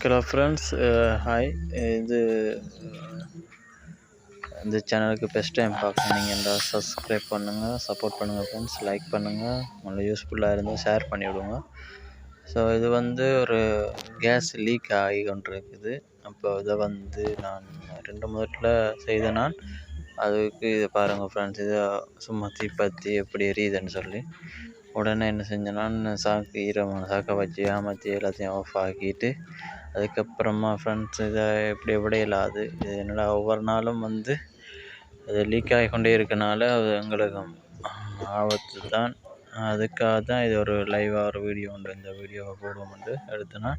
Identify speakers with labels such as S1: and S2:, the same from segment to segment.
S1: Hello friends hi இது uh, இந்த சேனலுக்கு பெஸ்ட் டைம் பார்க்குறீங்க என்றால் சப்ஸ்கிரைப் பண்ணுங்கள் சப்போர்ட் பண்ணுங்கள் ஃப்ரெண்ட்ஸ் லைக் பண்ணுங்கள் உங்களுக்கு யூஸ்ஃபுல்லாக இருந்தால் ஷேர் பண்ணிவிடுங்க. ஸோ இது வந்து ஒரு கேஸ் லீக் ஆகி கொண்டிருக்குது. அப்போ இதை வந்து நான் ரெண்டு முதல்ல செய்த நான் அதுக்கு இதை பாருங்கள் ஃப்ரெண்ட்ஸ் இதை சும்மா தீப்பத்தி எப்படி எரியுதுன்னு சொல்லி. உடனே என்ன செஞ்சேன்னா சாக்கு ஈரமான சாக்கை வச்சு ஏமாற்றி எல்லாத்தையும் ஆஃப் ஆக்கிட்டு அதுக்கப்புறமா ஃப்ரெண்ட்ஸ் இதை எப்படி விடையலாது இது என்னடா ஒவ்வொரு நாளும் வந்து அது லீக் ஆகிக்கொண்டே இருக்கனால அது எங்களுக்கு ஆபத்து தான் அதுக்காக தான் இது ஒரு லைவாக ஒரு வீடியோ உண்டு இந்த வீடியோவை போடுவோம் வந்து எடுத்தேன்னா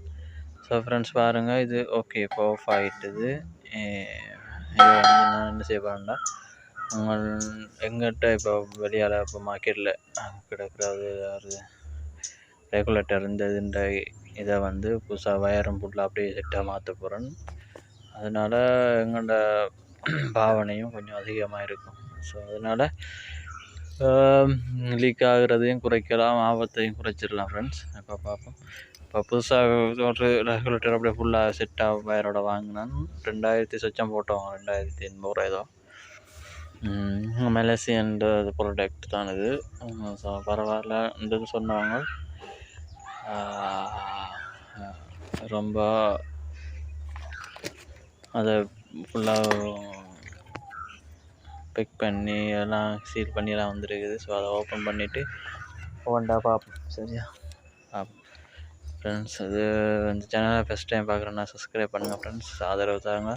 S1: ஸோ ஃப்ரெண்ட்ஸ் பாருங்கள் இது ஓகே இப்போ ஆஃப் ஆகிட்டுது இதை வந்து நான் என்ன செய்ய போகிறேன்னா உங்கள் எங்கிட்ட இப்போ வெளியால் இப்போ மார்க்கெட்டில் கிடக்கிறது ரெகுலேட்டர் இந்த இதுன்ற இதை வந்து புதுசாக வயரும் ஃபுல்லாக அப்படியே செட்டாக மாற்ற போகிறேன் அதனால் எங்களோட பாவனையும் கொஞ்சம் அதிகமாக இருக்கும் ஸோ அதனால் லீக் ஆகுறதையும் குறைக்கலாம் ஆபத்தையும் குறைச்சிடலாம் ஃப்ரெண்ட்ஸ் இப்போ பார்ப்போம் இப்போ புதுசாக ஒரு ரெகுலேட்டர் அப்படியே ஃபுல்லாக செட்டாக வயரோட வாங்கினேன் ரெண்டாயிரத்தி சொச்சம் போட்டோம் ரெண்டாயிரத்தி எண்பது ரூபா ஏதோ மெலசியன் ப்ராடக்ட் தான் இது ஸோ பரவாயில்ல இந்த சொன்னவங்க ரொம்ப அதை ஃபுல்லாக பிக் பண்ணி எல்லாம் சீல் பண்ணி எல்லாம் வந்துருக்குது. ஸோ அதை ஓப்பன் பண்ணிவிட்டு ஒவ்வொன்றா பார்ப்போம். சரியா? பார்ப்போம் ஃப்ரெண்ட்ஸ் இது இந்த சேனலை ஃபஸ்ட் டைம் பார்க்குறேன்னா சப்ஸ்கிரைப் பண்ணுங்கள் ஃப்ரெண்ட்ஸ் ஆதரவு தாங்க.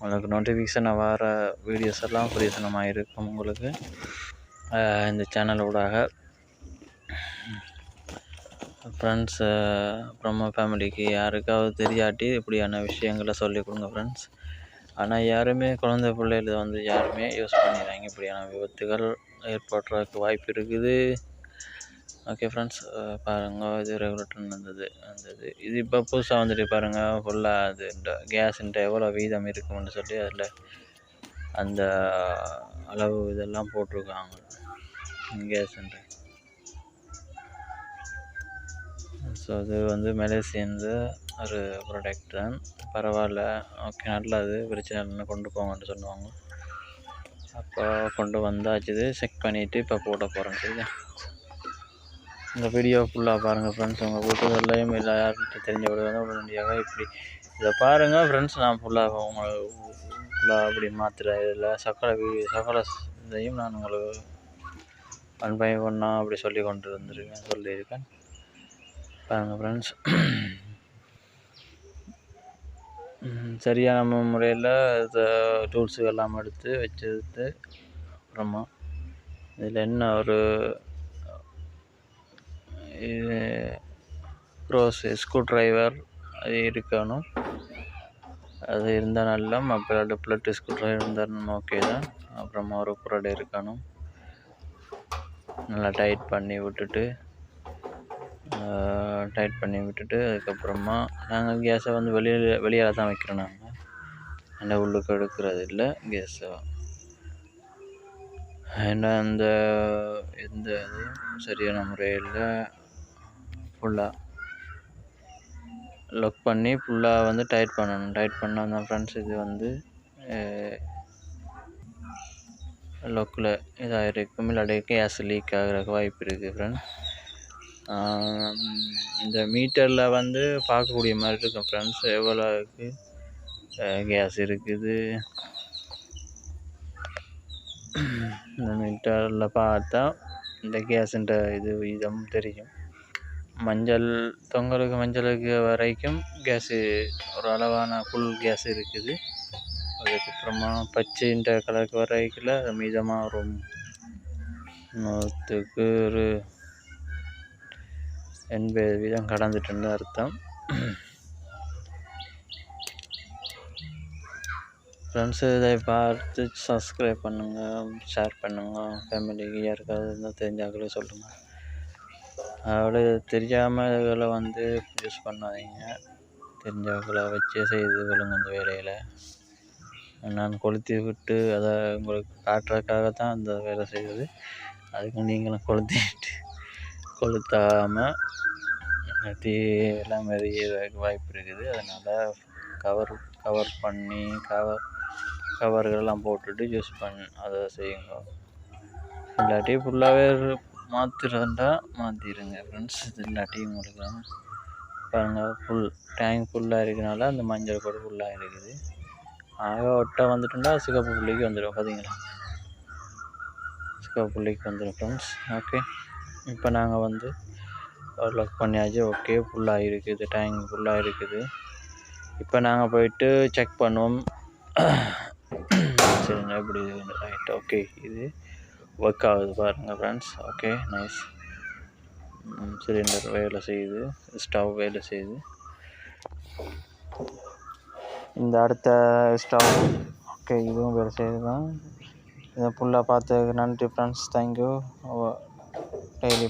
S1: உங்களுக்கு நோட்டிஃபிகேஷன் வர வீடியோஸ் எல்லாம் பிரயோசனமாக இருக்கும் உங்களுக்கு. இந்த சேனல் ஊடாக ஃப்ரெண்ட்ஸ் அப்புறமா ஃபேமிலிக்கு யாருக்காவது தெரியாட்டி இப்படியான விஷயங்களை சொல்லிக் கொடுங்க ஃப்ரெண்ட்ஸ் ஆனால் யாருமே குழந்தை பிள்ளைகள் வந்து யாருமே யூஸ் பண்ணிடுறாங்க இப்படியான விபத்துகள் ஏற்படுறதுக்கு வாய்ப்பு இருக்குது. ஓகே ஃப்ரெண்ட்ஸ் பாருங்கள் இது ரெகுலேட்டர் வந்தது வந்தது. இது இப்போ புதுசாக வந்துட்டு பாருங்கள் ஃபுல்லாக அது இந்த கேஸுன்ட்டு எவ்வளோ வீதம் இருக்கும்னு சொல்லி அதில் அந்த அளவு இதெல்லாம் போட்டிருக்காங்க. கேஸுன்ட்டு ஸோ அது வந்து மலேசியன்து ஒரு ப்ராடக்ட்டு பரவாயில்ல. ஓகே நல்லது. பிரச்சனை இல்லைன்னு கொண்டு போங்கன்னு சொன்னாங்க அப்போ கொண்டு வந்தாச்சு இது செக் பண்ணிவிட்டு இப்போ போட போகிறேன் சரியா? இந்த வீடியோ ஃபுல்லாக பாருங்கள் ஃப்ரெண்ட்ஸ் உங்கள் வீட்டுகள்லையும் இல்லை யார்கிட்ட தெரிஞ்ச விடுவாங்க உடனடியாக இப்படி இதை பாருங்கள் ஃப்ரெண்ட்ஸ் நான் ஃபுல்லாக உங்களை ஃபுல்லாக அப்படி மாற்றுறேன் இதில் சக்கரை வீ- சக்கரை இதையும் நான் உங்களுக்கு ஒன் பை ஒன்னாக அப்படி சொல்லி கொண்டு வந்திருக்கேன் சொல்லியிருக்கேன். பாருங்கள் ஃப்ரெண்ட்ஸ் சரியான முறையில் இதை டூல்ஸு எல்லாம் எடுத்து வச்சுட்டு அப்புறமா இதில் என்ன ஒரு இது க்ரோஸ் ஸ்க்ரூ ட்ரைவர் அது இருக்கணும். அது இருந்தால் நல்லா அப்போ பிளட் ஸ்க்ரூ ட்ரைவர் இருந்தால் ஓகே தான். அப்புறமா ஒரு புரடு இருக்கணும் நல்லா டைட் பண்ணி விட்டுட்டு டைட் பண்ணி விட்டுட்டு அதுக்கப்புறமா நாங்கள் கேஸை வந்து வெளியில் வெளியால் தான் வைக்கிறோம் நாங்கள் அந்த உள்ளுக்கு எடுக்கிறது இல்லை கேஸை ஏன்னா அந்த எந்த இதுவும் சரியான முறையில் ஃபுல்லாக லொக் பண்ணி ஃபுல்லாக வந்து டைட் பண்ணணும். டைட் பண்ணால் தான் ஃப்ரெண்ட்ஸ் இது வந்து லொக்கில் இதாக இருக்கும் இல்லாட்டி கேஸ் லீக் ஆகிறதுக்கு வாய்ப்பு இருக்குது ஃப்ரெண்ட்ஸ் இந்த மீட்டரில் வந்து பார்க்கக்கூடிய மாதிரி இருக்கும் ஃப்ரெண்ட்ஸ் எவ்வளோ இருக்குது கேஸ் இருக்குது. இந்த மீட்டரில் பார்த்தா இந்த கேஸுன்ற இது விதம் தெரியும். மஞ்சள் தொங்கலுக்கு மஞ்சளுக்கு வரைக்கும் கேஸு ஒரு அளவான ஃபுல் கேஸ் இருக்குது. அதுக்கப்புறமா பச்சைன்ற கலருக்கு வரைக்கில் அது மீதமாக ஒரு நூற்றுக்கு ஒரு எண்பது வீதம் கடந்துட்டுன்னு அர்த்தம். ஃப்ரெண்ட்ஸு இதை பார்த்து சப்ஸ்கிரைப் பண்ணுங்கள் ஷேர் பண்ணுங்கள் ஃபேமிலிக்கு யாருக்காவது இருந்தால் தெரிஞ்சாக்களே சொல்லுங்கள் அதோட தெரியாமல் இதுகளை வந்து யூஸ் பண்ணாதீங்க. தெரிஞ்சவங்களை வச்சே செய்து கொள்ளுங்க அந்த வேலையில். நான் கொளுத்தி விட்டு அதை உங்களுக்கு காட்டுறதுக்காக தான் அந்த வேலை செய்வது அதுக்கு நீங்களும் கொளுத்திட்டு கொளுத்தாமல் தீ எல்லாம் எரியறதுக்கு வாய்ப்பு இருக்குது. அதனால் கவர் கவர் பண்ணி கவர் கவர்களெல்லாம் போட்டுட்டு யூஸ் பண்ணி அதை செய்யுங்க. இல்லாட்டி ஃபுல்லாகவே மாற்றுறதுண்டா மாற்றிடுங்க ஃப்ரெண்ட்ஸ் இது இல்லாட்டி உங்களுக்கு பாருங்கள் ஃபுல் டேங்க் ஃபுல்லாக இருக்கனால அந்த மஞ்சள் கூட ஃபுல்லாக இருக்குது. ஆக ஒட்டை வந்துட்டுண்டா சிகப்பு புள்ளிக்கு வந்துடும் பார்த்தீங்களா சிகப்பு புள்ளிக்கு வந்துடும் ஃப்ரெண்ட்ஸ் ஓகே இப்போ நாங்கள் வந்து லொக் பண்ணியாச்சு. ஓகே ஃபுல்லாக இருக்குது டேங்க் ஃபுல்லாக இருக்குது இப்போ நாங்கள் போயிட்டு செக் பண்ணுவோம். சரிங்க எப்படி ரைட் ஓகே இது ஒர்க் ஆகுது பாருங்கள் ஃப்ரெண்ட்ஸ் ஓகே நைஸ் சிலிண்டர் வேலை செய்யுது. ஸ்டவ் வேலை செய்யுது. இந்த அடுத்த ஸ்டவ் ஓகே இதுவும் வேலை செய்யுது தான் இதை ஃபுல்லாக பார்த்து நன்றி ஃப்ரெண்ட்ஸ் தேங்க்யூ টাইম